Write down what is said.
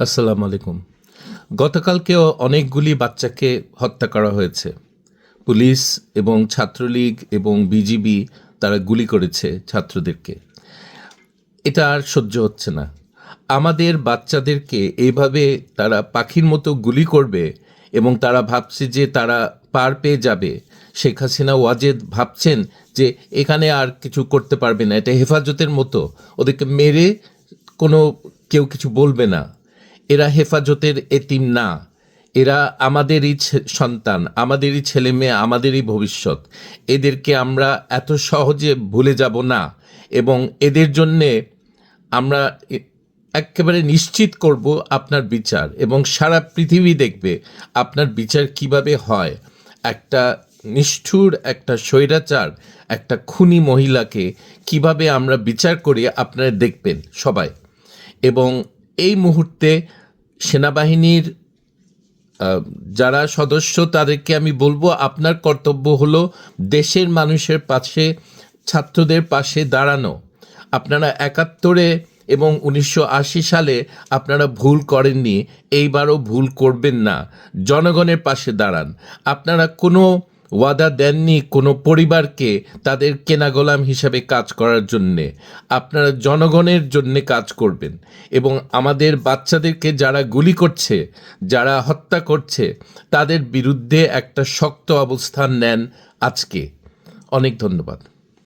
আসসালামু আলাইকুম। গতকালকেও অনেকগুলি বাচ্চাকে হত্যা করা হয়েছে। পুলিশ এবং ছাত্রলীগ এবং বিজিবি তারা গুলি করেছে ছাত্রদেরকে। এটা আর সহ্য হচ্ছে না। আমাদের বাচ্চাদেরকে এইভাবে তারা পাখির মতো গুলি করবে এবং তারা ভাবছে যে তারা পার পেয়ে যাবে। শেখ হাসিনা, ওয়াজেদ ভাবছেন যে এখানে আর কিছু করতে পারবে না, এটা হেফাজতের মতো। ওদেরকে মেরে কোনো কেউ কিছু বলবে না। এরা হেফাজতের এতিম না। এরা আমাদেরই সন্তান, আমাদেরই ছেলে মেয়ে আমাদেরই ভবিষ্যৎ। এদেরকে আমরা এত সহজে ভুলে যাব না এবং এদের জন্যে আমরা একেবারে নিশ্চিত করব আপনার বিচার এবং সারা পৃথিবী দেখবে আপনার বিচার কীভাবে হয়। একটা নিষ্ঠুর, একটা স্বৈরাচার, একটা খুনি মহিলাকে কীভাবে আমরা বিচার করি আপনারা দেখবেন সবাই। এবং এই মুহূর্তে সেনাবাহিনীর যারা সদস্য তাদেরকে আমি বলব, আপনার কর্তব্য হলো দেশের মানুষের পাশে, ছাত্রদের পাশে দাঁড়ানো। আপনারা একাত্তরে এবং উনিশশো আশি সালে আপনারা ভুল করেননি, এইবারও ভুল করবেন না। জনগণের পাশে দাঁড়ান। আপনারা কোনো ওয়াদা দেননি কোনো পরিবারকে তাদের কেনা গোলাম হিসাবে কাজ করার জন্যে। আপনারা জনগণের জন্যে কাজ করবেন এবং আমাদের বাচ্চাদেরকে যারা গুলি করছে, যারা হত্যা করছে, তাদের বিরুদ্ধে একটা শক্ত অবস্থান নেন আজকে। অনেক ধন্যবাদ।